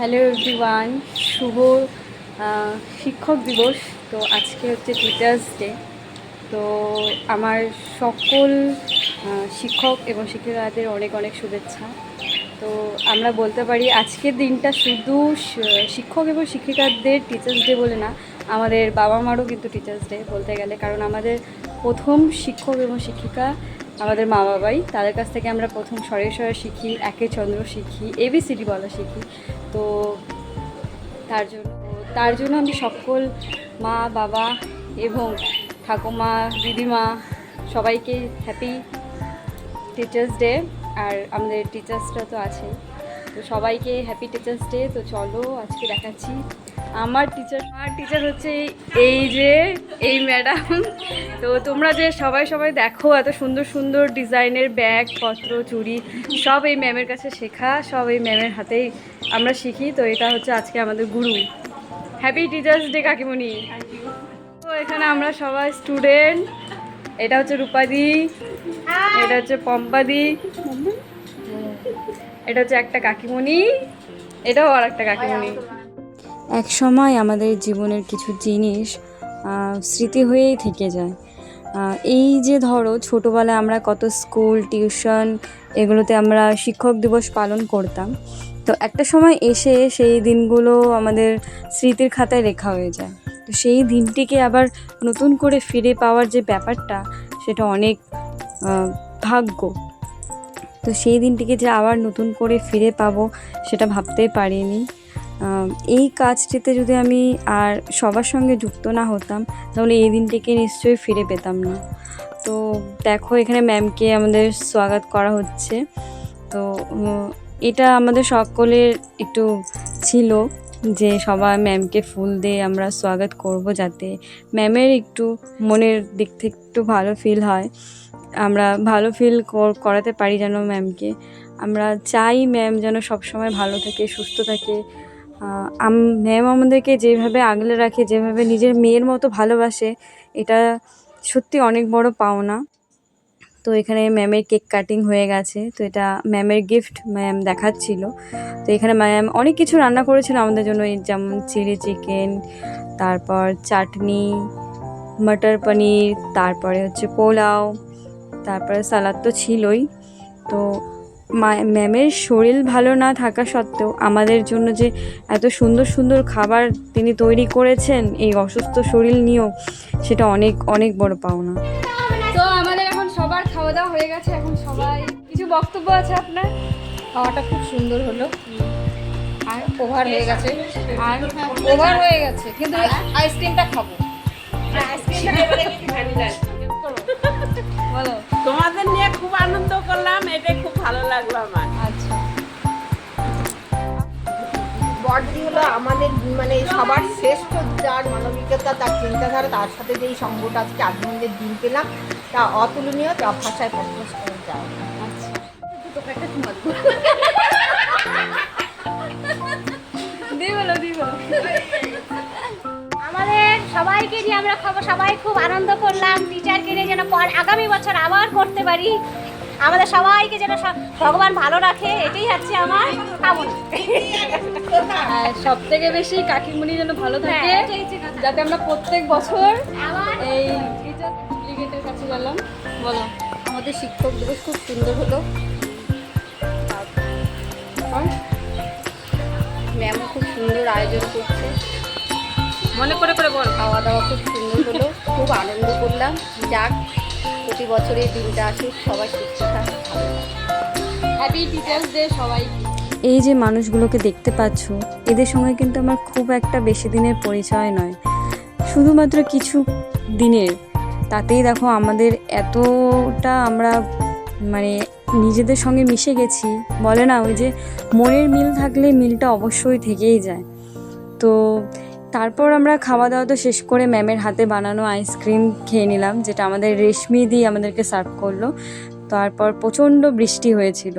Hello everyone, শুভ শিক্ষক দিবস। তো আজকে হচ্ছে টিচার্স ডে তো আমার সকল শিক্ষক এবং শিক্ষিকাদের অনেক অনেক শুভেচ্ছা। তো আমরা বলতে পারি আজকের দিনটা শুধু শিক্ষক এবং শিক্ষিকাদের টিচার্স ডে বলে না, আমাদের বাবা মারও কিন্তু টিচার্স ডে বলতে গেলে। কারণ আমাদের প্রথম শিক্ষক এবং শিক্ষিকা আমাদের মা বাবাই তাদের কাছ থেকে আমরা প্রথম স্বরে সরে শিখি, একে চন্দ্র শিখি এবিসিডি বলা শিখি। তো তার জন্য তার জন্য আমি সকল মা, বাবা এবং ঠাকুমা, দিদিমা সবাইকে হ্যাপি টিচার্স ডে আর আমাদের টিচার্সরা তো আছেই। তো সবাইকে হ্যাপি টিচার্স ডে তো চলো আজকে দেখাচ্ছি আমার টিচার আমার টিচার হচ্ছে এই- যে, এই ম্যাডাম তো তোমরা যে সবাই সবাই দেখো এত সুন্দর সুন্দর ডিজাইনের ব্যাগ, পত্র, চুড়ি, সব এই ম্যামের কাছে শেখা, সব এই ম্যামের হাতেই আমরা শিখি। তো এটা হচ্ছে আজকে আমাদের গুরু। হ্যাপি টিচার্স ডে কাকিমণি। তো এখানে আমরা সবাই স্টুডেন্ট এটা হচ্ছে রূপাদি। এটা হচ্ছে পম্পাদি। এটা হচ্ছে একটা কাকিমণি, এটাও আর একটা কাকিমণি। এক সময় আমাদের জীবনের কিছু জিনিস স্মৃতি হয়েই থেকে যায়। এই যে ধরো, ছোটোবেলায় আমরা কত স্কুল, টিউশন, এগুলোতে আমরা শিক্ষক দিবস পালন করতাম। তো একটা সময় এসে সেই দিনগুলো আমাদের স্মৃতির খাতায় লেখা হয়ে যায়। তো সেই দিনটিকে আবার নতুন করে ফিরে পাওয়ার যে ব্যাপারটা, সেটা অনেক ভাগ্য। তো সেই দিনটিকে যে আবার নতুন করে ফিরে পাবো সেটা ভাবতেই পারিনি। এই কাজটিতে যদি আমি আর সবার সঙ্গে যুক্ত না হতাম, তাহলে এই দিনটিকে নিশ্চয়ই ফিরে পেতাম না। তো দেখো, এখানে ম্যামকে আমাদের স্বাগত করা হচ্ছে। তো এটা আমাদের সকলের একটু ছিল যে সবাই ম্যামকে ফুল দিয়ে আমরা স্বাগত করব যাতে ম্যামের একটু মনের দিক থেকে একটু ভালো ফিল হয়। আমরা ভালো ফিল করাতে পারি যেন ম্যামকে আমরা চাই ম্যাম যেন সবসময় ভালো থাকে, সুস্থ থাকে। ম্যাম আমাদেরকে যেভাবে আগলে রাখে, যেভাবে নিজের মেয়ের মতো ভালোবাসে, এটা সত্যি অনেক বড় পাওনা। তো এখানে ম্যামের কেক কাটিং হয়ে গেছে, তো এটা ম্যামের গিফট ম্যাম দেখাচ্ছিল। তো এখানে ম্যাম অনেক কিছু রান্না করেছিল আমাদের জন্য যেমন চিলি চিকেন তারপর চাটনি মটর পনির তারপরে হচ্ছে পোলাও। তারপরে সালাদ তো ছিলই। তো ম্যামের শরীর ভালো না থাকা সত্ত্বেও আমাদের জন্য যে এত সুন্দর সুন্দর খাবার তিনি তৈরি করেছেন এই অসুস্থ শরীর নিয়েও সেটা অনেক অনেক বড় পাওনা। তো আমাদের এখন সবার খাওয়া দাওয়া হয়ে গেছে এখন সবাই কিছু বক্তব্য আছে আপনার? খাওয়াটা খুব সুন্দর হলো। আর ওভার হয়ে গেছে। আর ওভার হয়ে গেছে কিন্তু আইসক্রিমটা খাব। বলো। তোমাদের নিয়ে খুব আনন্দ করলাম এটাই খুব ভালো লাগল আমার। আচ্ছা। বড়দি হলো আমাদের মানে সবার শ্রেষ্ঠ যার মানবিকতা তার চিন্তাধারা তার সাথে যে এই সঙ্গটা আজকে আনন্দের দিন পেলাম তা অতুলনীয় যা ভাষায় প্রকাশ করা যায়। না। দি বলো দি বলো আমাদের সবাইকে যে আমরা খাব সবাই খুব আনন্দ করলাম। টিচারকে নিয়ে যেন পর আগামী বছর আবার করতে পারি। আমাদের সবাইকে যেন ভগবান ভালো রাখে এটাই হচ্ছে আমার কামনা। আর সব থেকে বেশি কাকিমুনি যেন ভালো থাকে হ্যাঁ, কথা। যাতে আমরা প্রত্যেক বছর এই টিচার কাছে গেলাম। বলো আমাদের শিক্ষক দিবস খুব সুন্দর হলো। আর ম্যামও খুব সুন্দর আয়োজন করছে। মনে করে করে বল। খাওয়া দাওয়া খুব সুন্দর হলো খুব আনন্দ করলাম। যাক প্রতি বছর এই দিনটা আসুক সবাই সুস্থ। হ্যাপি টিচার্স ডে সবাই। এই যে মানুষগুলোকে দেখতে পাচ্ছ এদের সঙ্গে কিন্তু আমার খুব একটা বেশি দিনের পরিচয় নয়। শুধুমাত্র কিছু দিনের। তাতেই দেখো আমাদের এতটা আমরা মানে নিজেদের সঙ্গে মিশে গেছি। বলে না ওই যে মনের মিল থাকলে মিলটা অবশ্যই থেকেই যায়। তো তারপর আমরা খাওয়া দাওয়া তো শেষ করে ম্যামের হাতে বানানো আইসক্রিম খেয়ে নিলাম, যেটা আমাদের রেশমি দিয়ে আমাদেরকে সার্ভ করল। তারপর প্রচণ্ড বৃষ্টি হয়েছিল।